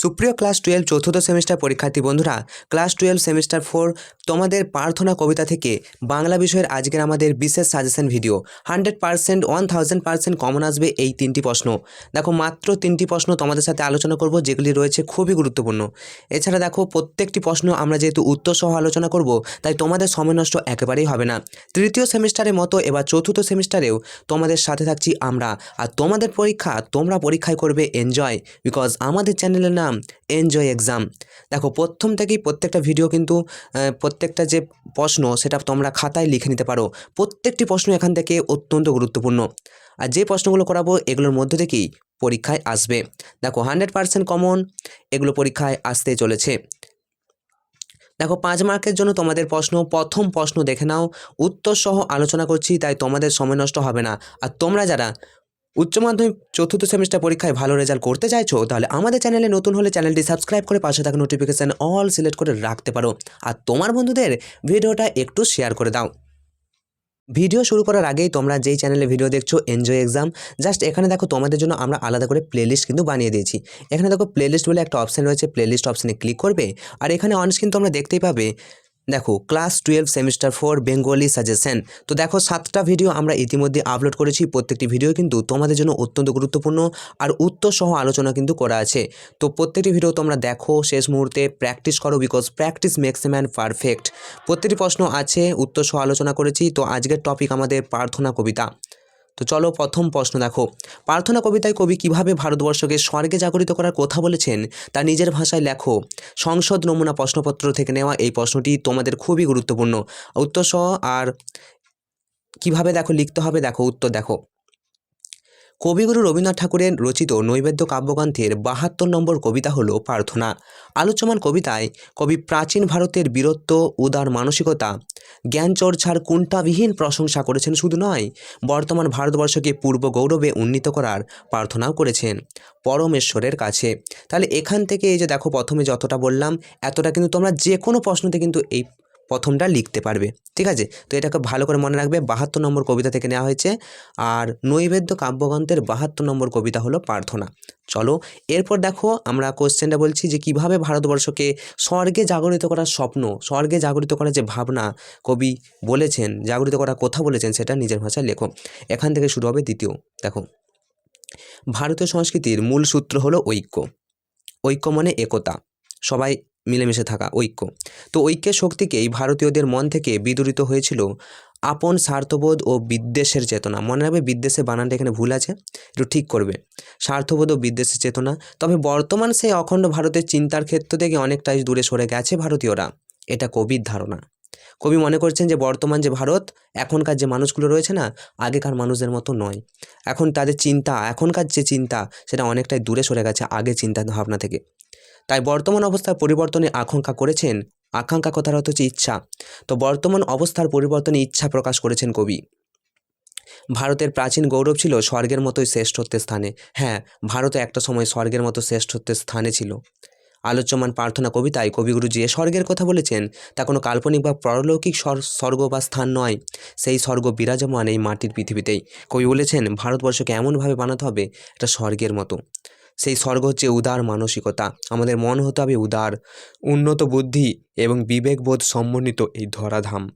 সুপ্রিয় class twelve চতুর্থ semester পরীক্ষার্থী বন্ধুরা, ক্লাস টুয়েলভ সেমিস্টার ফোর তোমাদের প্রার্থনা কবিতা থেকে বাংলা বিষয়ের আজকের আমাদের বিশেষ suggestion video. Hundred percent, one thousand percent common আসবে এই তিনটি প্রশ্ন। দেখো, মাত্র তিনটি প্রশ্ন তোমাদের সাথে আলোচনা করব, যেগুলি রয়েছে খুবই গুরুত্বপূর্ণ। এছাড়া দেখো, প্রত্যেকটি প্রশ্ন আমরা যেহেতু উত্তর সহ আলোচনা করব, তাই তোমাদের সময় নষ্ট একেবারেই হবে না। তৃতীয় সেমিস্টারের মতো এবার চতুর্থ সেমিস্টারেও তোমাদের সাথে থাকছি আমরা, আর তোমাদের পরীক্ষা তোমরা পরীক্ষায় করবে এনজয় বিকজ আমাদের চ্যানেলের নাম এনজয় এক্সাম দেখো, প্রথম থেকেই প্রত্যেকটা ভিডিও কিন্তু প্রত্যেকটা যে প্রশ্ন, সেটা তোমরা খাতায় লিখে নিতে পারো। প্রত্যেকটি প্রশ্ন এখান থেকে অত্যন্ত গুরুত্বপূর্ণ। আর যে প্রশ্নগুলো করাবো, এগুলোর মধ্য থেকেই পরীক্ষায় আসবে। দেখো হান্ড্রেড পার্সেন্ট কমন এগুলো পরীক্ষায় আসতে চলেছে। দেখো, পাঁচ মার্কের জন্য তোমাদের প্রশ্ন, প্রথম প্রশ্ন দেখে নাও। উত্তর সহ আলোচনা করছি, তাই তোমাদের সময় নষ্ট হবে না। আর তোমরা যারা উচ্চ মাধ্যমিক চতুর্থ সেমিস্টার পরীক্ষায় ভালো রেজাল্ট করতে চাইছো, তাহলে আমাদের চ্যানেলে নতুন হলে চ্যানেলটি সাবস্ক্রাইব করে পাশে থাকা নোটিফিকেশান অল সিলেক্ট করে রাখতে পারো। আর তোমার বন্ধুদের ভিডিওটা একটু শেয়ার করে দাও। ভিডিও শুরু করার আগেই তোমরা যেই চ্যানেলে ভিডিও দেখছ এনজয় এক্সাম জাস্ট এখানে দেখো তোমাদের জন্য আমরা আলাদা করে প্লেলিস্ট কিন্তু বানিয়ে দিয়েছি। এখানে দেখো প্লেলিস্ট বলে একটা অপশান রয়েছে প্লেলিস্ট অপশানে ক্লিক করবে, আর এখানে অনস্ক্রিন তোমরা দেখতেই পাবে দেখো class twelve semester four Bengali suggestion তো দেখো, সাতটা ভিডিও আমরা ইতিমধ্যে আপলোড করেছি। প্রত্যেকটি ভিডিও কিন্তু তোমাদের জন্য অত্যন্ত গুরুত্বপূর্ণ আর উত্তর সহ আলোচনা কিন্তু করা আছে। তো প্রত্যেকটি ভিডিও তোমরা দেখো, শেষ মুহূর্তে প্র্যাকটিস করো because practice makes a man perfect প্রত্যেকটি প্রশ্ন আছে উত্তর সহ আলোচনা করেছি। তো আজকের টপিক আমাদের প্রার্থনা কবিতা। তো চলো প্রথম প্রশ্ন দেখো। প্রার্থনা কবিতায় কবি কীভাবে ভারতবর্ষকে স্বর্গে জাগরিত করার কথা বলেছেন, তা নিজের ভাষায় লেখো। সংসদ নমুনা প্রশ্নপত্র থেকে নেওয়া এই প্রশ্নটি তোমাদের খুবই গুরুত্বপূর্ণ। উত্তর সহ আর কীভাবে দেখো, লিখতে হবে, দেখো, উত্তর দেখো। কবিগুরু রবীন্দ্রনাথ ঠাকুরের রচিত নৈবেদ্য কাব্যগ্রন্থের বাহাত্তর নম্বর কবিতা হলো প্রার্থনা। আলোচমান কবিতায় কবি প্রাচীন ভারতের বীরত্ব, উদার মানসিকতা, জ্ঞান চর্চার কুণ্ঠাবিহীন প্রশংসা করেছেন শুধু নয়, বর্তমান ভারতবর্ষকে পূর্ব গৌরবে উন্নীত করার প্রার্থনাও করেছেন পরমেশ্বরের কাছে। তাহলে এখান থেকে এই যে দেখো প্রথমে যতটা বললাম, এতটা কিন্তু তোমরা যে কোনো প্রশ্নতে কিন্তু এই প্রথমটা লিখতে পারবে, ঠিক আছে? তো এটাকে ভালো করে মনে রাখবে, বাহাত্তর নম্বর কবিতা থেকে নেওয়া হয়েছে। আর নৈবেদ্য কাব্যগ্রন্থের বাহাত্তর নম্বর কবিতা হলো প্রার্থনা। চলো, এরপর দেখো আমরা কোশ্চেনটা বলছি যে কীভাবে ভারতবর্ষকে স্বর্গে জাগরিত করার স্বপ্ন, স্বর্গে জাগরিত করার যে ভাবনা কবি বলেছেন, জাগরিত করার কথা বলেছেন, সেটা নিজের ভাষায় লেখো। এখান থেকে শুরু হবে দ্বিতীয়, দেখো। ভারতীয় সংস্কৃতির মূল সূত্র হলো ঐক্য। ঐক্য মানে একতা। সবাই মিলেমিশে থাকা ঐক্য। তো ঐক্যের শক্তিকেই ভারতীয়দের মন থেকে বিদূরিত হয়েছিল আপন স্বার্থবোধ ও বিদ্বেষের চেতনা। মনে রাখবে বিদ্বেষের বানানটা এখানে ভুল আছে, একটু ঠিক করবে। স্বার্থবোধ ও বিদ্বেষের চেতনা। তবে বর্তমান সেই অখণ্ড ভারতের চিন্তার ক্ষেত্র থেকে অনেকটাই দূরে সরে গেছে ভারতীয়রা। এটা কবির ধারণা। কবি মনে করছেন যে বর্তমান যে ভারত, এখনকার যে মানুষগুলো রয়েছে না, আগেকার মানুষদের মতো নয়। এখন তাদের চিন্তা, এখনকার যে চিন্তা, সেটা অনেকটাই দূরে সরে গেছে আগে চিন্তা ভাবনা থেকে। তাই বর্তমান অবস্থার পরিবর্তনে আকাঙ্ক্ষা করেছেন আকাঙ্ক্ষা কথার অর্থ হচ্ছে ইচ্ছা তো বর্তমান অবস্থার পরিবর্তনে ইচ্ছা প্রকাশ করেছেন কবি। ভারতের প্রাচীন গৌরব ছিল স্বর্গের মতোই শ্রেষ্ঠত্বের স্থানে। হ্যাঁ ভারত একটা সময় স্বর্গের মতো শ্রেষ্ঠত্বের স্থানে ছিল। আলোচ্যমান প্রার্থনা কবিতায় কবিগুরু যে স্বর্গের কথা বলেছেন, তা কোনো কাল্পনিক বা পরলৌকিক স্বর- স্বর্গ বা স্থান নয়। সেই স্বর্গ বিরাজমান এই মাটির পৃথিবীতেই। কবি বলেছেন, ভারতবর্ষকে এমনভাবে বানাতে হবে, এটা স্বর্গের মতো। সেই স্বর্গ হচ্ছে উদার মানসিকতা। আমাদের মন হতে হবে উদার, উন্নত বুদ্ধি এবং বিবেকবোধ সমন্বিত এই ধরাধাম।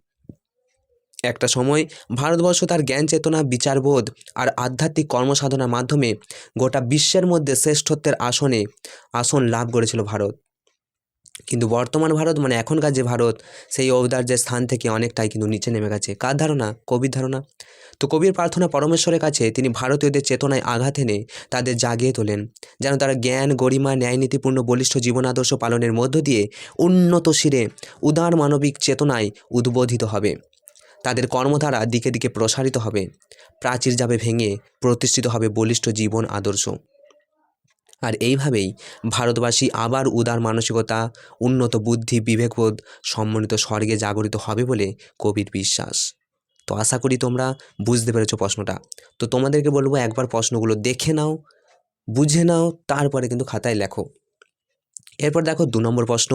একটা সময় ভারতবর্ষ তার জ্ঞান চেতনা, বিচারবোধ আর আধ্যাত্মিক কর্মসাধনার মাধ্যমে গোটা বিশ্বের মধ্যে শ্রেষ্ঠত্বের আসনে, আসন লাভ করেছিল ভারত। কিন্তু বর্তমান ভারত মানে এখনকার যে ভারত, সেই ঔদার্যের স্থান থেকে অনেকটাই কিন্তু নিচে নেমে গেছে। কার ধারণা? কবির ধারণা। তো কবির প্রার্থনা পরমেশ্বরের কাছে, তিনি ভারতীয়দের চেতনায় আঘাত এনে তাদের জাগিয়ে তোলেন, যেন তারা জ্ঞান, গরিমা, ন্যায়নীতিপূর্ণ বলিষ্ঠ জীবন আদর্শ পালনের মধ্য দিয়ে উন্নত শিরে উদার মানবিক চেতনায় উদ্বোধিত হবে। তাদের কর্মধারা দিকে দিকে প্রসারিত হবে, প্রাচীর যাবে ভেঙে প্রতিষ্ঠিত হবে বলিষ্ঠ জীবন আদর্শ। আর এইভাবেই ভারতবাসী আবার উদার মানসিকতা, উন্নত বুদ্ধি, বিবেকবোধ সম্মানিত স্বর্গে জাগরিত হবে বলে কবির বিশ্বাস। তো আশা করি তোমরা বুঝতে পেরেছ প্রশ্নটা। তো তোমাদেরকে বলব একবার প্রশ্নগুলো দেখে নাও, বুঝে নাও, তারপরে কিন্তু খাতায় লেখো। এরপর দেখো দু নম্বর প্রশ্ন,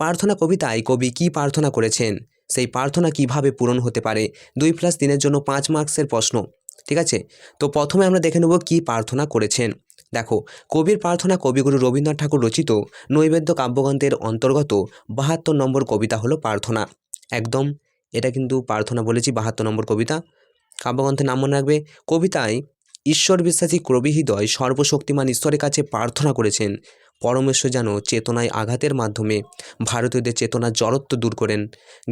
প্রার্থনা কবিতায় কবি কি প্রার্থনা করেছেন? সেই প্রার্থনা কীভাবে পূরণ হতে পারে? দুই প্লাস তিনের জন্য পাঁচ মার্কসের প্রশ্ন, ঠিক আছে? তো প্রথমে আমরা দেখে নেব কি প্রার্থনা করেছেন। দেখো, কবির প্রার্থনা কবিগুরু রবীন্দ্রনাথ ঠাকুর রচিত নৈবেদ্য কাব্যগ্রন্থের অন্তর্গত বাহাত্তর নম্বর কবিতা হলো প্রার্থনা। একদম এটা কিন্তু প্রার্থনা বলেছি, বাহাত্তর নম্বর কবিতা। কাব্যগ্রন্থের নাম মনে রাখবে, কবিতায় ঈশ্বর বিশ্বাসী কবি হৃদয় সর্বশক্তিমান ঈশ্বরের কাছে প্রার্থনা করেছেন, পরমেশ্বর যেন চেতনায় আঘাতের মাধ্যমে ভারতীয়দের চেতনার জড়ত্ব দূর করেন।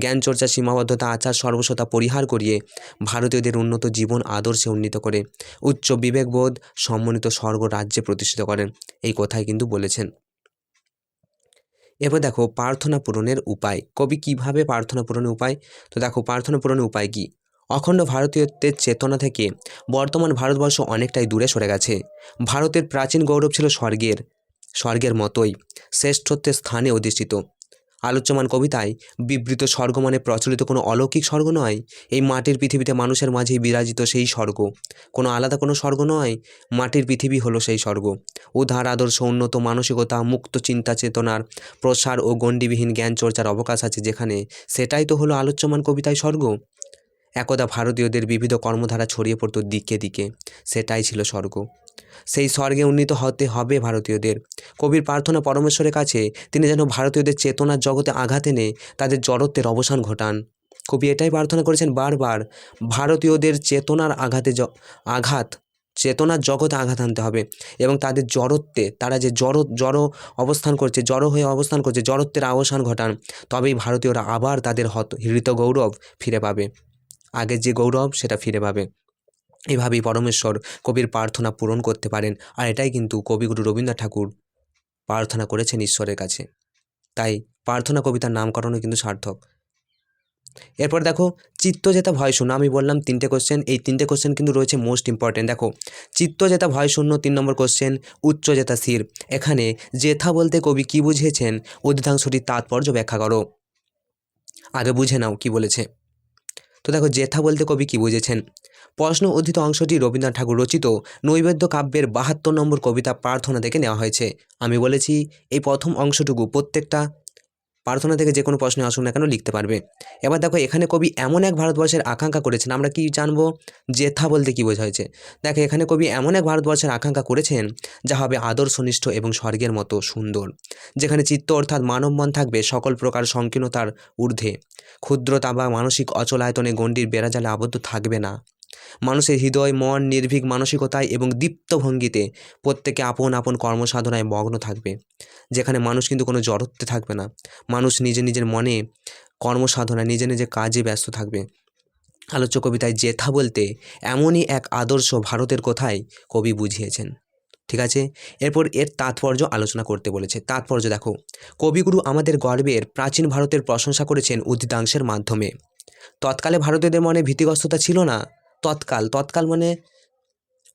জ্ঞান চর্চা সীমাবদ্ধতা, আচার সর্বসতা পরিহার করিয়ে ভারতীয়দের উন্নত জীবন আদর্শে উন্নীত করে উচ্চ বিবেকবোধ সম্মানিত স্বর্গ রাজ্যে প্রতিষ্ঠিত করেন, এই কথাই কিন্তু বলেছেন। এবার দেখো প্রার্থনা পূরণের উপায়। কবি কীভাবে প্রার্থনা পূরণের উপায়? তো দেখো প্রার্থনা পূরণের উপায় কি? অখণ্ড ভারতীয়ত্বের চেতনা থেকে বর্তমান ভারতবর্ষ অনেকটাই দূরে সরে গেছে। ভারতের প্রাচীন গৌরব ছিল স্বর্গের স্বর্গের মতোই, শ্রেষ্ঠত্বের স্থানে অধিষ্ঠিত। আলোচ্যমান কবিতায়, বিবৃত স্বর্গ মানে প্রচলিত কোনো অলৌকিক স্বর্গ নয়। এই মাটির পৃথিবীতে মানুষের মাঝেই বিরাজিত সেই স্বর্গ। কোনো আলাদা কোনো স্বর্গ নয়, মাটির পৃথিবী হলো সেই স্বর্গ। উদার আদর্শ, উন্নত, মানসিকতা, মুক্ত, চিন্তা, চেতনার প্রসার ও গণ্ডিবিহীন জ্ঞান চর্চার অবকাশ আছে যেখানে সেটাই তো হলো আলোচ্যমান কবিতায় স্বর্গ। একদা ভারতীয়দের বিবিধ কর্মধারা ছড়িয়ে পড়তো দিকে দিকে। সেটাই ছিল স্বর্গ। সেই স্বর্গে উন্নীত হতে হবে ভারতীয়দের। কবির প্রার্থনা পরমেশ্বরের কাছে, তিনি যেন ভারতীয়দের চেতনার জগতে আঘাত এনে তাদের জড়ত্বের অবসান ঘটান। কবি এটাই প্রার্থনা করেছেন বারবার, ভারতীয়দের চেতনার আঘাতে আঘাত, চেতনার জগতে আঘাত আনতে হবে এবং তাদের জড়ত্বে, তারা যে জড় জড় অবস্থান করছে, জড় হয়ে অবস্থান করছে, জড়ত্বের অবসান ঘটান, তবেই ভারতীয়রা আবার তাদের হত হৃত গৌরব ফিরে পাবে। আগের যে গৌরব, সেটা ফিরে পাবে। এভাবেই পরমেশ্বর কবির প্রার্থনা পূরণ করতে পারেন, আর এটাই কিন্তু কবিগুরু রবীন্দ্রনাথ ঠাকুর প্রার্থনা করেছেন ঈশ্বরের কাছে। তাই প্রার্থনা কবিতার নামকরণও কিন্তু সার্থক। এরপর দেখো চিত্ত যেটা ভয় শূন্য, আমি বললাম তিনটে কোশ্চেন এই তিনটে কোশ্চেন কিন্তু রয়েছে মোস্ট ইম্পর্টেন্ট দেখো চিত্ত যেটা ভয় শূন্য, তিন নম্বর কোশ্চেন উচ্চ যেটা স্থির। এখানে জেথা বলতে কবি কি বুঝিয়েছেন? অধিকাংশটির তাৎপর্য ব্যাখ্যা করো। আগে বুঝে নাও কি বলেছে। তো দেখো, জেথা বলতে কবি কি বুঝেছেন? প্রশ্ন উদ্ধিত অংশটি রবীন্দ্রনাথ ঠাকুর রচিত। নৈবেদ্য কাব্যের বাহাত্তর নম্বর কবিতা প্রার্থনা থেকে নেওয়া হয়েছে। আমি বলেছি, এই প্রথম অংশটুকু প্রত্যেকটা প্রার্থনা থেকে যে কোনো প্রশ্নে আসুক না কেন লিখতে পারবে। এবার দেখো, এখানে কবি এমন এক ভারতবর্ষের আকাঙ্ক্ষা করেছেন। আমরা কি জানব? জেথা বলতে কি বোঝা হয়েছে? দেখো, এখানে কবি এমন এক ভারতবর্ষের আকাঙ্ক্ষা করেছেন, যা হবে আদর্শনিষ্ঠ এবং স্বর্গের মতো সুন্দর। যেখানে চিত্ত অর্থাৎ মানব মন থাকবে সকল প্রকার সংকীর্ণতার ঊর্ধ্বে। ক্ষুদ্রতা বা মানসিক অচলায়তনে গণ্ডির বেড়াজালে আবদ্ধ থাকবে না। মানুষের হৃদয়, মন, নির্ভীক মানসিকতায় এবং দীপ্ত ভঙ্গিতে প্রত্যেকে আপন আপন কর্মসাধনায় মগ্ন থাকবে, যেখানে মানুষ কিন্তু কোনো জড়ত্বে থাকবে না। মানুষ নিজে নিজের মনে কর্মসাধনা নিজে নিজে কাজে ব্যস্ত থাকবে। আলোচ্য কবিতায় জেথা বলতে, এমনই এক আদর্শ ভারতের কথাই কবি বুঝিয়েছেন। ঠিক আছে? এরপর এর তাৎপর্য আলোচনা করতে বলেছে। তাৎপর্য দেখো, কবিগুরু আমাদের গর্বের প্রাচীন ভারতের প্রশংসা করেছেন উদ্ধিতাংশের মাধ্যমে। তৎকালে ভারতীয়দের মনে ভীতিগ্রস্ততা ছিল না? তৎকাল তৎকাল মানে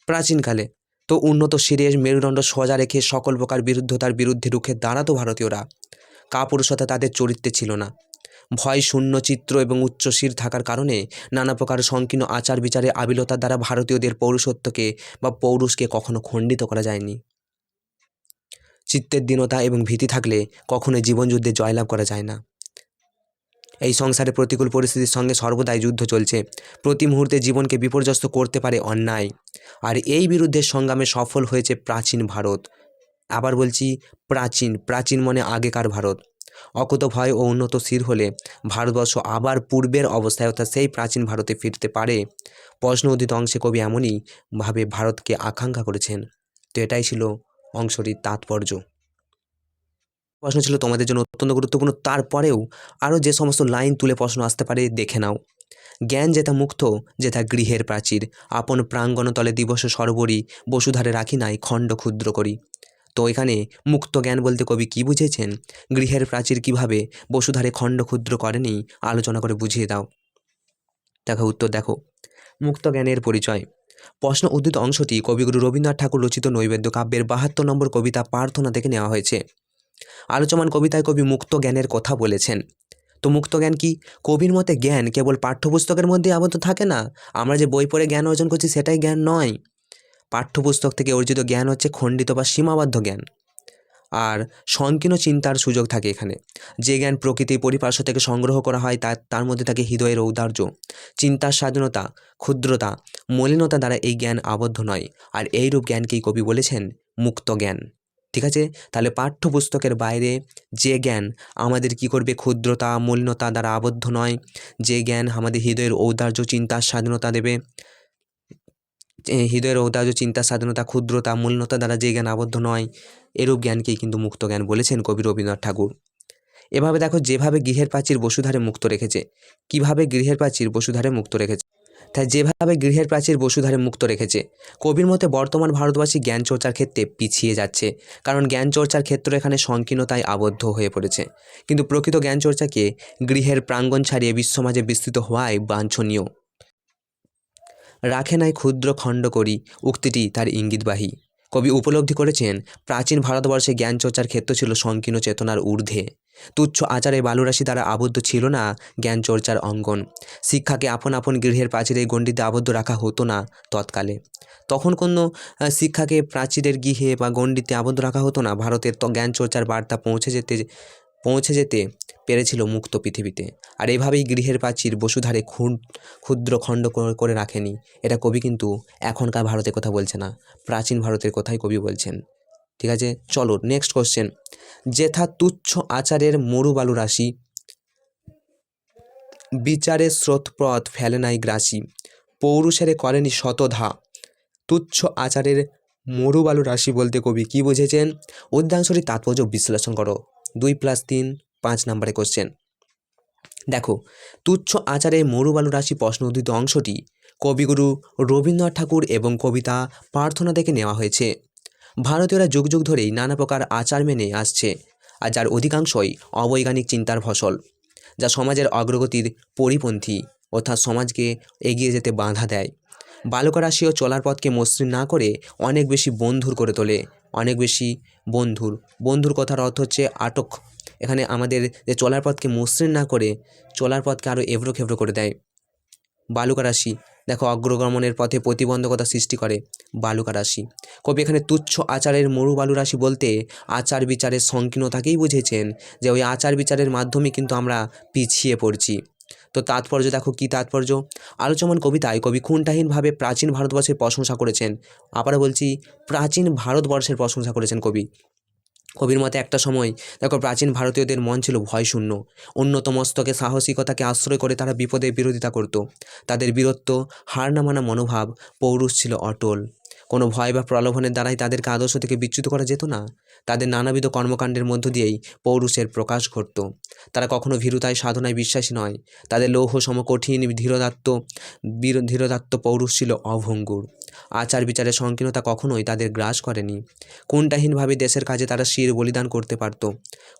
প্রাচীনকালে। তো উন্নত শিরের মেরুদণ্ড সোজা রেখে সকল প্রকার বিরুদ্ধতার বিরুদ্ধে রুখে দাঁড়াতো ভারতীয়রা। কাপুরুষতা তাদের চরিত্রে ছিল না। ভয়, শূন্য চিত্র এবং উচ্চ শির থাকার কারণে নানা প্রকার সংকীর্ণ আচার বিচারে আবিলতার দ্বারা ভারতীয়দের পৌরুষত্বকে বা পৌরুষকে কখনো খণ্ডিত করা যায়নি। চিত্তের দীনতা এবং ভীতি থাকলে কখনো জীবনযুদ্ধে জয়লাভ করা যায় না। এই সংসারে প্রতিকূল পরিস্থিতির সঙ্গে সর্বদাই যুদ্ধ চলছে। প্রতি মুহূর্তে জীবনকে বিপর্যস্ত করতে পারে অন্যায়। আর এই বিরুদ্ধে সংগ্রামে সফল হয়েছে প্রাচীন ভারত। আবার বলছি প্রাচীন প্রাচীন মনে আগেকার ভারত। অকুত ভয় ও উন্নত স্থির হলে ভারতবর্ষ আবার পূর্বের অবস্থায় অর্থাৎ সেই প্রাচীন ভারতে ফিরতে পারে। প্রশ্ন উদিত অংশে কবি এমনই ভাবে ভারতকে আকাঙ্ক্ষা করেছেন। তো এটাই ছিল অংশটির তাৎপর্য। প্রশ্ন ছিল তোমাদের জন্য অত্যন্ত গুরুত্বপূর্ণ। তারপরেও আরও যে সমস্ত লাইন তুলে প্রশ্ন আসতে পারে, দেখে নাও। জ্ঞান যেথা মুক্ত, যেথা গৃহের প্রাচীর, আপন প্রাঙ্গণতলে দিবস সর্বরী, বসুধারে রাখি নাই খণ্ড ক্ষুদ্র করি। তো এখানে মুক্ত জ্ঞান বলতে কবি কি বুঝেছেন? গৃহের প্রাচীর কীভাবে বসুধারে খণ্ড ক্ষুদ্র করেনি, আলোচনা করে বুঝিয়ে দাও। দেখো, উত্তর দেখো। মুক্ত জ্ঞানের পরিচয়। প্রশ্ন উদ্ধৃত অংশটি কবিগুরু রবীন্দ্রনাথ ঠাকুর রচিত নৈবেদ্য কাব্যের বাহাত্তর নম্বর কবিতা প্রার্থনা থেকে নেওয়া হয়েছে। আলোচমান কবিতায় কবি মুক্ত জ্ঞানের কথা বলেছেন। তো মুক্ত জ্ঞান কি? কবির মতে জ্ঞান কেবল পাঠ্যপুস্তকের মধ্যে আবদ্ধ থাকে না। আমরা যে বই পড়ে জ্ঞান অর্জন করছি সেটাই জ্ঞান নয়। পাঠ্যপুস্তক থেকে অর্জিত জ্ঞান হচ্ছে খণ্ডিত বা সীমাবদ্ধ জ্ঞান। আর সংকীর্ণ চিন্তার সুযোগ থাকে এখানে। যে জ্ঞান প্রকৃতির পরিপার্শ্ব থেকে সংগ্রহ করা হয় তার তার মধ্যে থাকে হৃদয়ের ঔদার্য। চিন্তার স্বাধীনতা, ক্ষুদ্রতা, মলিনতা দ্বারা এই জ্ঞান আবদ্ধ নয়। আর এইরূপ জ্ঞানকেই কবি বলেছেন মুক্ত জ্ঞান ঠিক আছে? তাহলে পাঠ্যপুস্তকের বাইরে যে জ্ঞান আমাদের কি করবে? ক্ষুদ্রতা মূল্যতা দ্বারা আবদ্ধ নয়। যে জ্ঞান আমাদের হৃদয়ের ঔদার্য চিন্তার স্বাধীনতা দেবে। হৃদয়ের ঔদার্য চিন্তার স্বাধীনতা, ক্ষুদ্রতা মূল্যতা দ্বারা যে জ্ঞান আবদ্ধ নয়, এরূপ জ্ঞানকেই কিন্তু মুক্ত জ্ঞান বলেছেন কবি রবীন্দ্রনাথ ঠাকুর। এভাবে দেখো, যেভাবে গৃহের প্রাচীর বসুধারে মুক্ত রেখেছে, কীভাবে গৃহের প্রাচীর বসুধারে মুক্ত রেখেছে? তাই যেভাবে গৃহের প্রাচীর বসুধারে মুক্ত রেখেছে, কবির মতে বর্তমান ভারতবাসী জ্ঞান চর্চার ক্ষেত্রে পিছিয়ে যাচ্ছে, কারণ জ্ঞান চর্চার ক্ষেত্র এখানে সংকীর্ণতায় আবদ্ধ হয়ে পড়েছে। কিন্তু প্রকৃত জ্ঞান চর্চাকে গৃহের প্রাঙ্গণ ছাড়িয়ে বিশ্বমাঝে বিস্তৃত হওয়ায় বাঞ্ছনীয়। রাখে নাই ক্ষুদ্র খণ্ড করি উক্তিটি তার ইঙ্গিতবাহী। কবি উপলব্ধি করেছেন, প্রাচীন ভারতবর্ষে জ্ঞান চর্চার ক্ষেত্র ছিল সংকীর্ণ চেতনার ঊর্ধ্বে। তুচ্ছ আচারে বালুরাশি দ্বারা আবদ্ধ ছিল না জ্ঞান চর্চার অঙ্গন। শিক্ষাকে আপন আপন গৃহের প্রাচীরে গণ্ডিতে আবদ্ধ রাখা হতো না তৎকালে। তখন কোনো শিক্ষাকে প্রাচীরের গৃহে বা গণ্ডিতে আবদ্ধ রাখা হতো না। ভারতের তো জ্ঞান চর্চার বার্তা পৌঁছে যেতে পৌঁছে যেতে পেরেছিল মুক্ত পৃথিবীতে। আর এভাবেই গৃহের প্রাচীর বসুধারে ক্ষুদ ক্ষুদ্র খণ্ড করে রাখেনি। এটা কবি কিন্তু এখনকার ভারতের কথা বলছে না। প্রাচীন ভারতের কথাই কবি বলছেন। ঠিক আছে? চলো নেক্সট কোশ্চেন যেথা তুচ্ছ আচারের মরুবালু রাশি বিচারে স্রোতপথ ফেলে নাই গ্রাসী, পৌরুষেরে করেনি শতধা। তুচ্ছ আচারের মরুবালু রাশি বলতে কবি কি বুঝেছেন? উদ্যাংশটির তাৎপর্য বিশ্লেষণ করো। দুই প্লাস তিন, পাঁচ নম্বরে কোশ্চেন দেখো, তুচ্ছ আচারের মরুবালু রাশি প্রশ্ন উদ্ধৃত অংশটি কবিগুরু রবীন্দ্রনাথ ঠাকুর এবং কবিতা প্রার্থনা থেকে নেওয়া হয়েছে। ভারতীয়রা যুগ যুগ ধরেই নানা প্রকার আচার মেনে আসছে আর যার অধিকাংশই অবৈজ্ঞানিক চিন্তার ফসল, যা সমাজের অগ্রগতির পরিপন্থী অর্থাৎ সমাজকে এগিয়ে যেতে বাধা দেয়। বালকা রাশিও চলার পথকে মসৃণ না করে অনেক বেশি বন্ধুর করে তোলে। অনেক বেশি বন্ধুর। বন্ধুর কথার অর্থ হচ্ছে আটক। এখানে আমাদের যে চলার পথকে মসৃণ না করে চলার পথকে আরও এবড়ো খেবড়ো করে দেয়। বালুকা রাশি দেখো অগ্রগমনের পথে প্রতিবন্ধকতা সৃষ্টি করে বালুকা রাশি। কবি এখানে তুচ্ছ আচারের মরু বালু রাশি বলতে আচার বিচারের সংকীর্ণতাকেই বুঝেছেন যে ওই আচার বিচারের মাধ্যমে কিন্তু আমরা পিছিয়ে পড়ছি। তো তাৎপর্য দেখো কী তাৎপর্য? আলোচমান কবিতায় কবি খুনটাহীনভাবে প্রাচীন ভারতবর্ষের প্রশংসা করেছেন। আবার বলছি, প্রাচীন ভারতবর্ষের প্রশংসা করেছেন কবি। কবির মতে একটা সময় দেখো প্রাচীন ভারতীয়দের মন ছিল ভয়শূন্য। শূন্য মস্তকে সাহসিকতাকে আশ্রয় করে তারা বিপদের বিরোধিতা করত। তাদের বীরত্ব, হার না মানা মনোভাব, পৌরুষ ছিল অটল। কোনো ভয় বা প্রলোভনের দ্বারাই তাদেরকে আদর্শ থেকে বিচ্যুত করা যেত না। তাদের নানাবিধ কর্মকাণ্ডের মধ্য দিয়েই পৌরুষের প্রকাশ ঘটত। তারা কখনো ভীরুতায়, সাধনায় বিশ্বাসী নয়। তাদের লৌহ সম কঠিন ধীরদাত্ত ধীরদাত্ত পৌরুষ ছিল অভঙ্গুর। আচার বিচারের সংকীর্ণতা কখনোই তাদের গ্রাস করেনি। কোনটাহীনভাবে দেশের কাজে তারা শির বলিদান করতে পারত।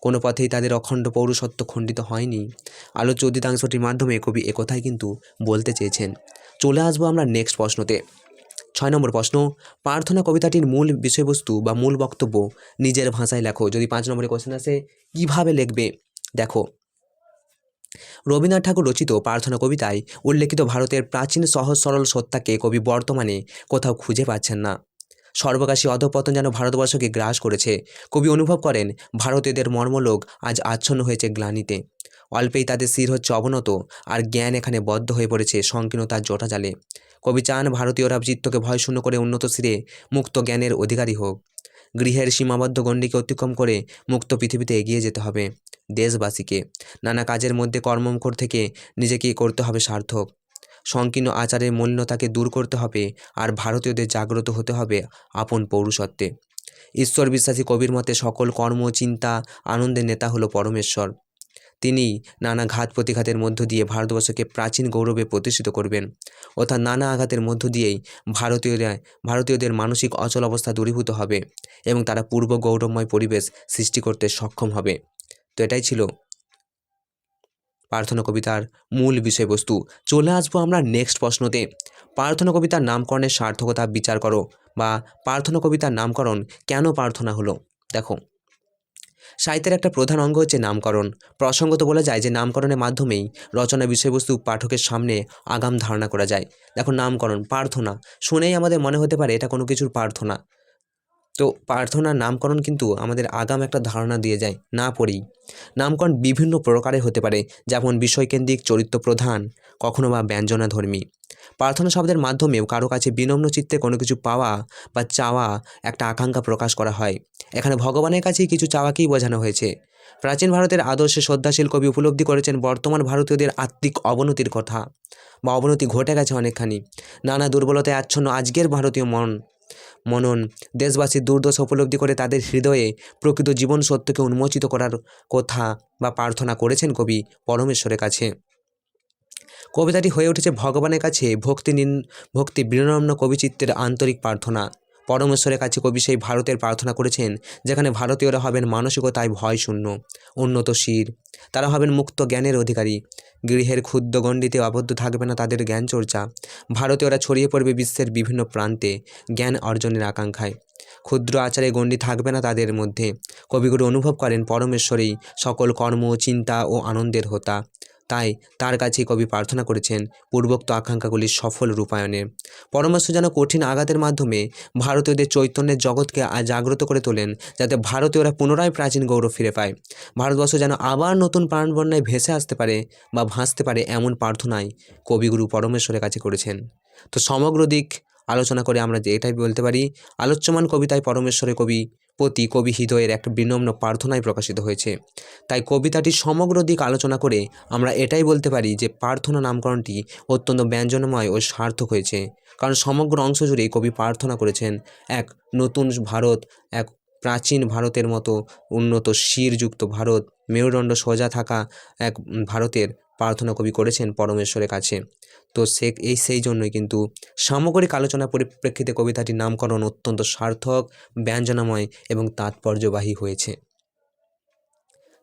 কোনো পথেই তাদের অখণ্ড পৌরসত্ব খণ্ডিত হয়নি। আলোচ্য অধিকাংশটির মাধ্যমে কবি একথাই কিন্তু বলতে চেয়েছেন। চলে আসব আমরা নেক্সট প্রশ্নতে। ছয় নম্বর প্রশ্ন, প্রার্থনা কবিতাটির মূল বিষয়বস্তু বা মূল বক্তব্য নিজের ভাষায় লেখো। যদি পাঁচ নম্বরে কোশ্চেন আসে, কীভাবে লিখবে? দেখো, রবীন্দ্রনাথ ঠাকুর রচিত প্রার্থনা কবিতায় উল্লেখিত ভারতের প্রাচীন সহজ সরল সত্তাকে কবি বর্তমানে কোথাও খুঁজে পাচ্ছেন না। সর্বকাশী অধপতন যেন ভারতবর্ষকে গ্রাস করেছে। কবি অনুভব করেন, ভারতীয়দের মর্মলোক আজ আচ্ছন্ন হয়েছে গ্লানিতে। অল্পেই তাদের শির হচ্ছে অবনত আর জ্ঞান এখানে বদ্ধ হয়ে পড়েছে সংকীর্ণতার জটাজালে। কবি চান ভারতীয়রা চিত্তকে ভয়শূন্য করে উন্নত শিরে মুক্ত জ্ঞানের অধিকারী হোক। গৃহের সীমাবদ্ধ গণ্ডিকে অতিক্রম করে মুক্ত পৃথিবীতে এগিয়ে যেতে হবে দেশবাসীকে। নানা কাজের মধ্যে কর্মমুখর থেকে নিজেকে করতে হবে সার্থক। সংকীর্ণ আচারের মলিনতাকে দূর করতে হবে আর ভারতীয়দের জাগ্রত হতে হবে আপন পৌরুষত্বে। ঈশ্বর বিশ্বাসী কবির মতে সকল কর্ম, চিন্তা, আনন্দের নেতা হলো পরমেশ্বর। তিনি নানা ঘাত প্রতিঘাতের মধ্য দিয়ে ভারতবর্ষকে প্রাচীন গৌরবে প্রতিষ্ঠিত করবেন। অর্থাৎ নানা আঘাতের মধ্য দিয়েই ভারতীয়রা, ভারতীয়দের মানসিক অচল অবস্থা দূরীভূত হবে এবং তারা পূর্ব গৌরবময় পরিবেশ সৃষ্টি করতে সক্ষম হবে। তো এটাই ছিল প্রার্থনা কবিতার মূল বিষয়বস্তু। চলে আসব আমরা নেক্সট প্রশ্নতে। প্রার্থনা কবিতার নামকরণের সার্থকতা বিচার করো বা প্রার্থনা কবিতার নামকরণ কেন প্রার্থনা হলো? দেখো সাহিত্যের একটা প্রধান অঙ্গ হচ্ছে নামকরণ। প্রসঙ্গত বলা যায় যে নামকরণের মাধ্যমেই রচনা বিষয়বস্তু পাঠকের সামনে আগাম ধারণা করা যায়। দেখো নামকরণ, প্রার্থনা। শুনেই আমাদের মনে হতে পারে এটা কোনো কিছুর প্রার্থনা। তো প্রার্থনার নামকরণ কিন্তু আমাদের আগাম একটা ধারণা দিয়ে যায়, না পড়েই। নামকরণ বিভিন্ন প্রকারের হতে পারে, যেমন বিষয়কেন্দ্রিক চরিত্র প্রধান, কখনো বা ব্যঞ্জনাধর্মী প্রার্থনা শব্দের মাধ্যমেও কারও কাছে বিনম্র চিত্তে কোনো কিছু পাওয়া বা চাওয়া একটা আকাঙ্ক্ষা প্রকাশ করা হয়। এখানে ভগবানের কাছেই কিছু চাওয়াকেই বোঝানো হয়েছে। প্রাচীন ভারতের আদর্শে শ্রদ্ধাশীল কবি উপলব্ধি করেছেন বর্তমান ভারতীয়দের আত্মিক অবনতির কথা। বা অবনতি ঘটে গেছে অনেকখানি। নানা দুর্বলতায় আচ্ছন্ন আজকের ভারতীয় মন মনন। দেশবাসীর দুর্দশা উপলব্ধি করে তাদের হৃদয়ে প্রকৃত জীবন সত্যকে উন্মোচিত করার কথা বা প্রার্থনা করেছেন কবি পরমেশ্বরের কাছে। কবিতাটি হয়ে উঠেছে ভগবানের কাছে। ভক্তি নিন ভক্তি বিনম্র কবিচিত্রের আন্তরিক প্রার্থনা। পরমেশ্বরের কাছে কবি সেই ভারতের প্রার্থনা করেছেন, যেখানে ভারতীয়রা হবেন মানসিকতায় ভয় শূন্য। উন্নত শির। তারা হবেন মুক্ত জ্ঞানের অধিকারী। গৃহের ক্ষুদ্র গণ্ডিতে আবদ্ধ থাকবে না তাদের জ্ঞান চর্চা ভারতীয়রা ছড়িয়ে পড়বে বিশ্বের বিভিন্ন প্রান্তে জ্ঞান অর্জনের আকাঙ্ক্ষায়। ক্ষুদ্র আচারে গণ্ডি থাকবে না তাদের মধ্যে। কবিগুরু অনুভব করেন পরমেশ্বরেই সকল কর্ম, চিন্তা ও আনন্দের হোতা। তাই তার কাছে কবি প্রার্থনা করেছেন পূর্বোক্ত আকাঙ্ক্ষাগুলির সফল রূপায়ণে। পরমেশ্বর যেন কঠিন আঘাতের মাধ্যমে ভারতীয়দের চৈতন্যের জগৎকে জাগ্রত করে তোলেন, যাতে ভারতীয়রা পুনরায় প্রাচীন গৌরব ফিরে পায়। ভারতবর্ষ যেন আবার নতুন প্রাণবন্যায় ভেসে আসতে পারে বা ভাসতে পারে এমন প্রার্থনাই কবিগুরু পরমেশ্বরের কাছে করেছেন। তো সমগ্র দিক আলোচনা করে আমরা যে এটাই বলতে পারি, আলোচ্যমান কবিতায় পরমেশ্বরের কবি প্রতি কবি হৃদয়ের একটা বিনম্র প্রার্থনায় প্রকাশিত হয়েছে। তাই কবিতাটির সমগ্র দিক আলোচনা করে আমরা এটাই বলতে পারি যে প্রার্থনা নামকরণটি অত্যন্ত ব্যঞ্জনময় ও সার্থক হয়েছে। কারণ সমগ্র অংশ জুড়েই কবি প্রার্থনা করেছেন, এক নতুন ভারত, এক প্রাচীন ভারতের মতো উন্নত শিরযুক্ত ভারত, মেরুদণ্ড সোজা থাকা এক ভারতের প্রার্থনা কবি করেছেন পরমেশ্বরের কাছে। তো সে এই সেই জন্যই কিন্তু সামগ্রিক আলোচনা পরিপ্রেক্ষিতে কবিতাটির নামকরণ অত্যন্ত সার্থক, ব্যঞ্জনাময় এবং তাৎপর্যবাহী হয়েছে।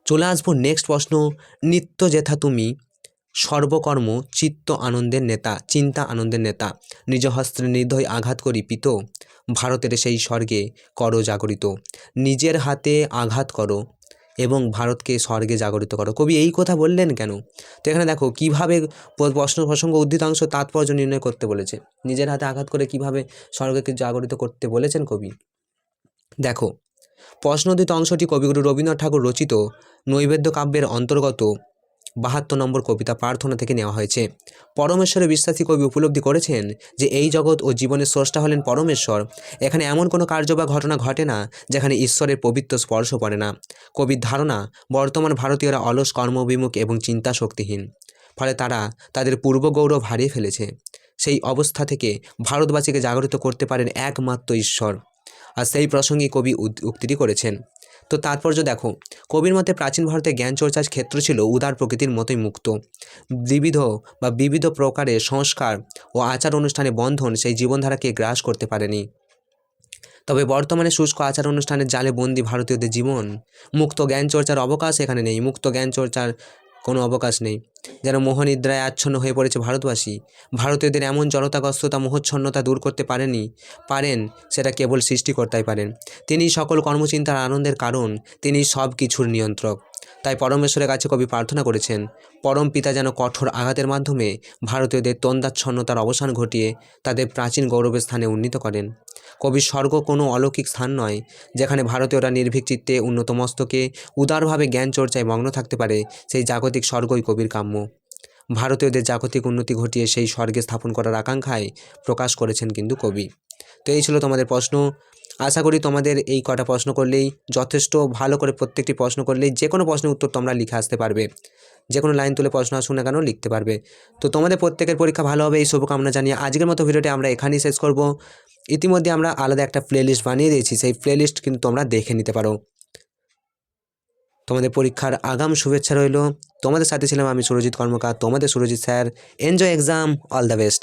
চলে আসব নেক্সট প্রশ্ন, নিত্য যেথা তুমি, সর্বকর্ম, চিত্ত আনন্দের নেতা, চিন্তা আনন্দের নেতা, নিজ হস্তে নির্দয় আঘাত করি পিত ভারতের সেই স্বর্গে করো জাগরিত নিজের হাতে আঘাত করো এবং ভারতকে স্বর্গে জাগরিত করো। কবি এই কথা বললেন কেন? তো এখানে দেখো, কীভাবে প্রশ্ন, প্রসঙ্গ উদ্ধৃতাংশ তাৎপর্য নির্ণয় করতে বলেছে? নিজের হাতে আঘাত করে কীভাবে স্বর্গকে জাগরিত করতে বলেছেন কবি? দেখো প্রশ্নোদিত অংশটি কবিগুরু রবীন্দ্রনাথ ঠাকুর রচিত নৈবেদ্য কাব্যের অন্তর্গত বাহাত্তর নম্বর কবিতা প্রার্থনা থেকে নেওয়া হয়েছে। পরমেশ্বরে বিশ্বাসী কবি উপলব্ধি করেছেন যে, এই জগৎ ও জীবনের স্রষ্টা হলেন পরমেশ্বর। এখানে এমন কোনো কার্য বা ঘটনা ঘটে না, যেখানে ঈশ্বরের পবিত্র স্পর্শ পড়ে না। কবির ধারণা, বর্তমান ভারতীয়রা অলস, কর্মবিমুখ এবং চিন্তা শক্তিহীন ফলে তারা তাদের পূর্ব গৌরব হারিয়ে ফেলেছে। সেই অবস্থা থেকে ভারতবাসীকে জাগরিত করতে পারেন একমাত্র ঈশ্বর। আর সেই প্রসঙ্গে কবি উক্তিটি করেছেন তো তাৎপর্য দেখো, কবির মতে প্রাচীন ভারতে জ্ঞান চর্চার ক্ষেত্র ছিল উদার প্রকৃতির মতোই মুক্ত। বিবিধ বা বিবিধ প্রকারের সংস্কার ও আচার অনুষ্ঠানে বন্ধন সেই জীবনধারাকে গ্রাস করতে পারেনি। তবে বর্তমানে শুষ্ক আচার অনুষ্ঠানের জালে বন্দী ভারতীয়দের জীবন, মুক্ত জ্ঞান চর্চার অবকাশ এখানে নেই। মুক্ত জ্ঞান চর্চার কোনো অবকাশ নেই। যেন মোহনিদ্রায় আচ্ছন্ন হয়ে পড়েছে ভারতবাসী। ভারতীয়দের এমন জড়তাগ্রস্ততা, মোহচ্ছন্নতা দূর করতে পারেনি, পারেন সেটা কেবল সৃষ্টিকর্তাই পারেন। তিনি সকল কর্মচিন্তার আনন্দের কারণ, তিনি সব কিছুর নিয়ন্ত্রক। তাই পরমেশ্বরের কাছে কবি প্রার্থনা করেছেন, পরম পিতা যেন কঠোর আঘাতের মাধ্যমে ভারতীয়দের তন্দাচ্ছন্নতার অবসান ঘটিয়ে তাদের প্রাচীন গৌরবের স্থানে উন্নীত করেন। কবির স্বর্গ কোনো অলৌকিক স্থান নয়, যেখানে ভারতীয়রা নির্ভীক চিত্তে উন্নত মস্তকে উদারভাবে জ্ঞান চর্চায় মগ্ন থাকতে পারে সেই জাগতিক স্বর্গই কবির কাম্য। ভারতীয়দের জাগতিক উন্নতি ঘটিয়ে সেই স্বর্গে স্থাপন করার আকাঙ্ক্ষায় প্রকাশ করেছেন কিন্তু কবি। তো এই ছিল তোমাদের প্রশ্ন। আশা করি তোমাদের এই কটা প্রশ্ন করলেই যথেষ্ট, ভালো করে প্রত্যেকটি প্রশ্ন করলেই যে কোনো প্রশ্নের উত্তর তোমরা লিখে আসতে পারবে। যে কোনো লাইন তুলে প্রশ্ন আসুন না কেন লিখতে পারবে। তো তোমাদের প্রত্যেকের পরীক্ষা ভালো হবে, এই শুভকামনা জানিয়ে আজকের মতো ভিডিওটি আমরা এখানেই শেষ করব। ইতিমধ্যে আমরা আলাদা একটা প্লেলিস্ট বানিয়ে দিয়েছি, সেই প্লেলিস্ট কিন্তু তোমরা দেখে নিতে পারো। তোমাদের পরীক্ষার আগাম শুভেচ্ছা রইল। তোমাদের সাথে ছিলাম আমি সুরজিৎ কর্মকার, তোমাদের Surajit sir enjoy exam all the best